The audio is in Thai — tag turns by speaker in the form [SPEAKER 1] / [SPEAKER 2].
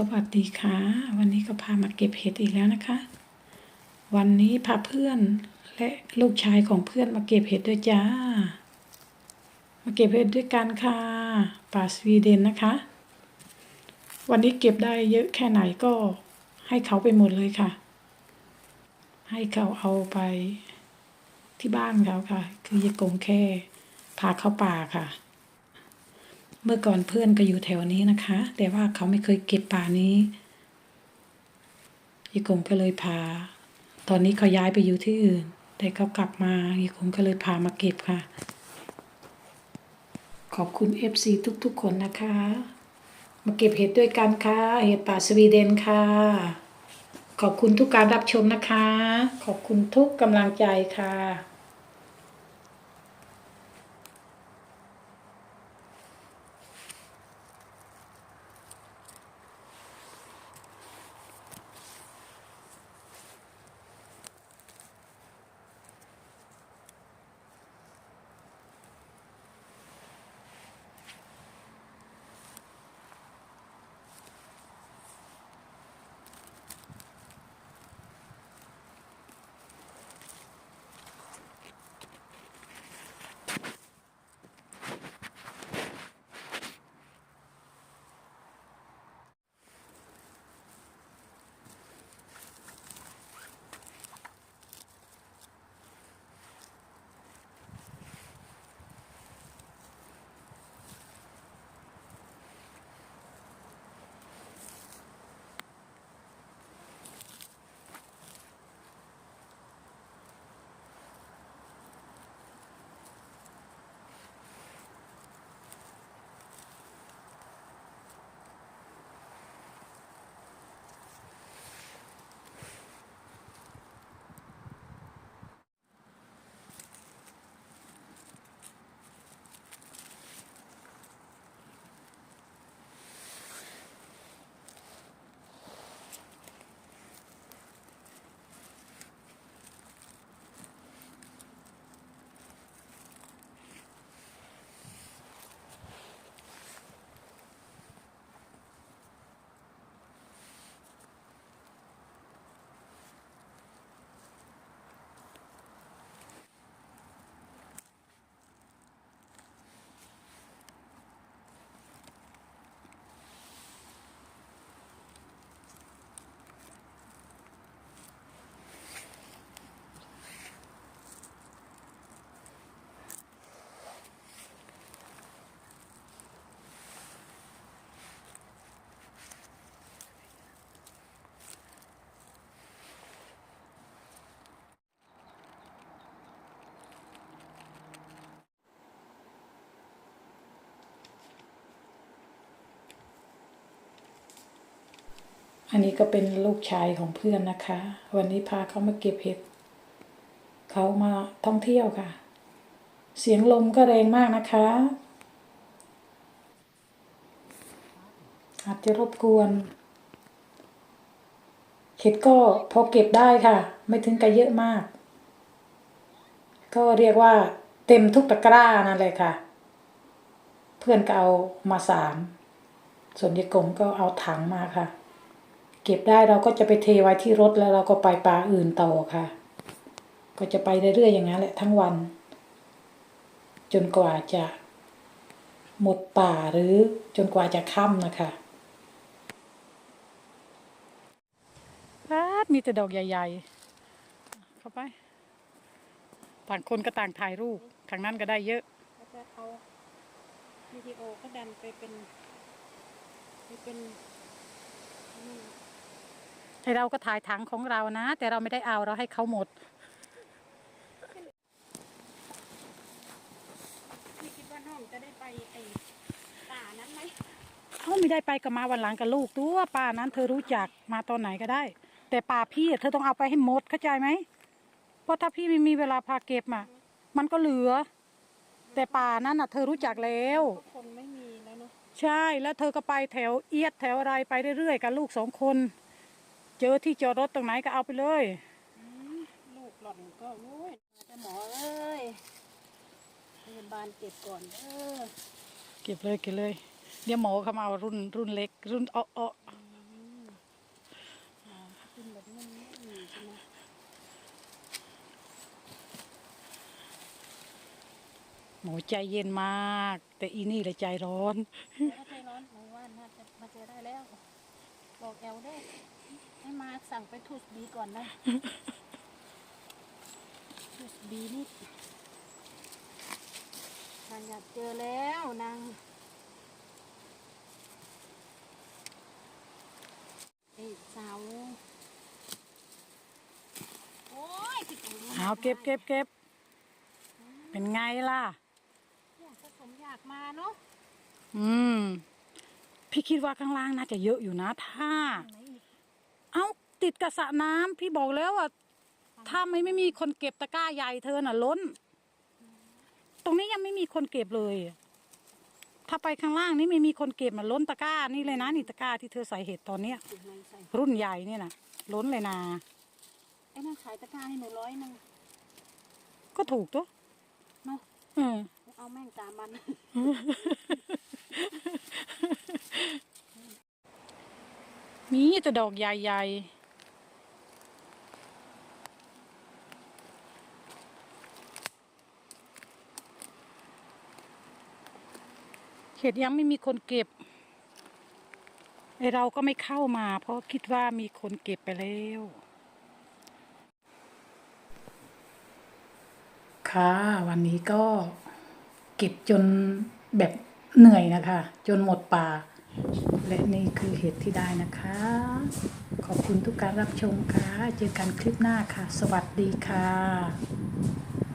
[SPEAKER 1] สวัสดีค่ะ วันนี้ก็พามาเก็บเห็ดอีกแล้วนะคะ วันนี้พาเพื่อนและลูกชายของเพื่อนมาเก็บเห็ดด้วยจ้า มาเก็บเห็ดด้วยกันค่ะป่าสวีเดนนะคะ วันนี้เก็บได้เยอะแค่ไหนก็ให้เขาไปหมดเลยค่ะ ให้เขาเอาไปที่บ้านเขาค่ะ คือยายกงแค่พาเข้าป่าค่ะ เมื่อก่อนเพื่อนก็อยู่แถวนี้นะคะ แต่ว่าเขาไม่เคยเก็บป่านี้ยีกงก็เลยพา ตอนนี้เขาย้ายไปอยู่ที่อื่น แต่เขากลับมายีกงก็เลยพามาเก็บค่ะ ขอบคุณ FC ทุกๆคนนะคะ มาเก็บเห็ดด้วยกันค่ะ เห็ดป่าสวีเดนค่ะ ขอบคุณทุกการรับชมนะคะ ขอบคุณทุกกำลังใจค่ะ อันนี้ก็เป็นลูกชายของเพื่อนนะคะ วันนี้พาเขามาเก็บเห็ดเขามาท่องเที่ยวค่ะ เสียงลมก็แรงมากนะคะ อาจจะรบกวนเห็ดก็พอเก็บได้ค่ะ ไม่ถึงกับเยอะมาก ก็เรียกว่าเต็มทุกตะกร้านั่นเลยค่ะ เพื่อนก็เอามาสามส่วนยายกงก็เอาถังมาค่ะ เก็บได้เราก็จะไปเทไว้ที่รถแล้วเราก็ไปป่าอื่นต่อค่ะ ก็จะไปเรื่อยๆอย่างนั้นแหละทั้งวัน จนกว่าจะหมดป่าหรือจนกว่าจะค่ำนะคะมีแต่ดอกใหญ่ ๆ เข้าไป ต่างคนก็ต่างถ่ายรูปทางนั้นก็ได้เยอะ
[SPEAKER 2] ก็จะเอาวิดีโอก็ดันไปเป็นไปเป็นนี่
[SPEAKER 1] ไอเราก็ถ่ายถังของเรานะ แต่เราไม่ได้เอาเราให้เขาหมด
[SPEAKER 2] พี่คิดว่าน้องจะได้ไปไอ้ป่านั้นไหม
[SPEAKER 1] เขาไม่ได้ไปกับมาวันหลังกับลูกตัวป่านั้นเธอรู้จักมาตอนไหนก็ได้ แต่ป่าพี่อะเธอต้องเอาไปให้หมดเข้าใจไหมเพราะถ้าพี่ไม่มีเวลาพาเก็บอะมันก็เหลือ แต่ป่านั้นอะ เธอรู้จักแล้ว
[SPEAKER 2] ก็คนไม่มีแล้วเนาะ
[SPEAKER 1] ใช่แล้วเธอก็ไปแถวเอียดแถวอะไรไปเรื่อยๆกับลูกสองคน เจอที่จอดรถตรงไหนก็เอาไปเลย
[SPEAKER 2] ลูกหล่อนก็โอ้ยมาแต่หมอเอ้ยพยาบาลเก็บก่อนเออ
[SPEAKER 1] เก็บเลยเก็บเลย เดี๋ยวหมอเขามาเอารุ่นรุ่นเล็ก รุ่นอ้ออ้อ
[SPEAKER 2] ขึ้นแบบนี้ใช่ไหม
[SPEAKER 1] หมอใจเย็นมาก แต่อีนี่แหละใจร้อน
[SPEAKER 2] ใจร้อนหมอว่าน่าจะมาเจอได้แล้ว บอกแอลได้ ให้มาสั่งไปทูสบีก่อนนะทูสบีนี่นางอยากเจอแล้วนางไอ้สาวโอ้ยพี่ติ๋ว
[SPEAKER 1] เอาเก็บเก็บเก็บเป็นไงล่ะ
[SPEAKER 2] อยากผสมอยากมาเนาะ
[SPEAKER 1] อืม พี่คิดว่าข้างล่างน่าจะเยอะอยู่นะถ้า
[SPEAKER 2] ไหนอีก
[SPEAKER 1] เอ้าติดกระสระน้ำพี่บอกแล้วว่าถ้าไม่ไม่มีคนเก็บตะกร้าใหญ่เธอน่ะล้น ตรงนี้ยังไม่มีคนเก็บเลย ถ้าไปข้างล่างนี่ไม่มีคนเก็บมันล้นตะกร้านี่เลยนะนี่ตะกร้าที่เธอใส่เห็ดตอนเนี้ย
[SPEAKER 2] ติดในใส่
[SPEAKER 1] รุ่นใหญ่เนี่ยนะล้นเลยนะ
[SPEAKER 2] ไอ้นั่นขายตะกร้าให้หนูร้อยหนึ่ง
[SPEAKER 1] ก็ถูกตัว
[SPEAKER 2] เนาะ
[SPEAKER 1] เออ
[SPEAKER 2] เอาแม่งตามมัน
[SPEAKER 1] มีแต่ดอกใหญ่ๆเห็ดยังไม่มีคนเก็บไอเราก็ไม่เข้ามา เพราะคิดว่ามีคนเก็บไปแล้ว ค่ะ วันนี้ก็เก็บจนแบบเหนื่อยนะคะ จนหมดป่า และนี่คือเห็ดที่ได้นะคะ ขอบคุณทุกการรับชมค่ะ เจอกันคลิปหน้าค่ะ สวัสดีค่ะ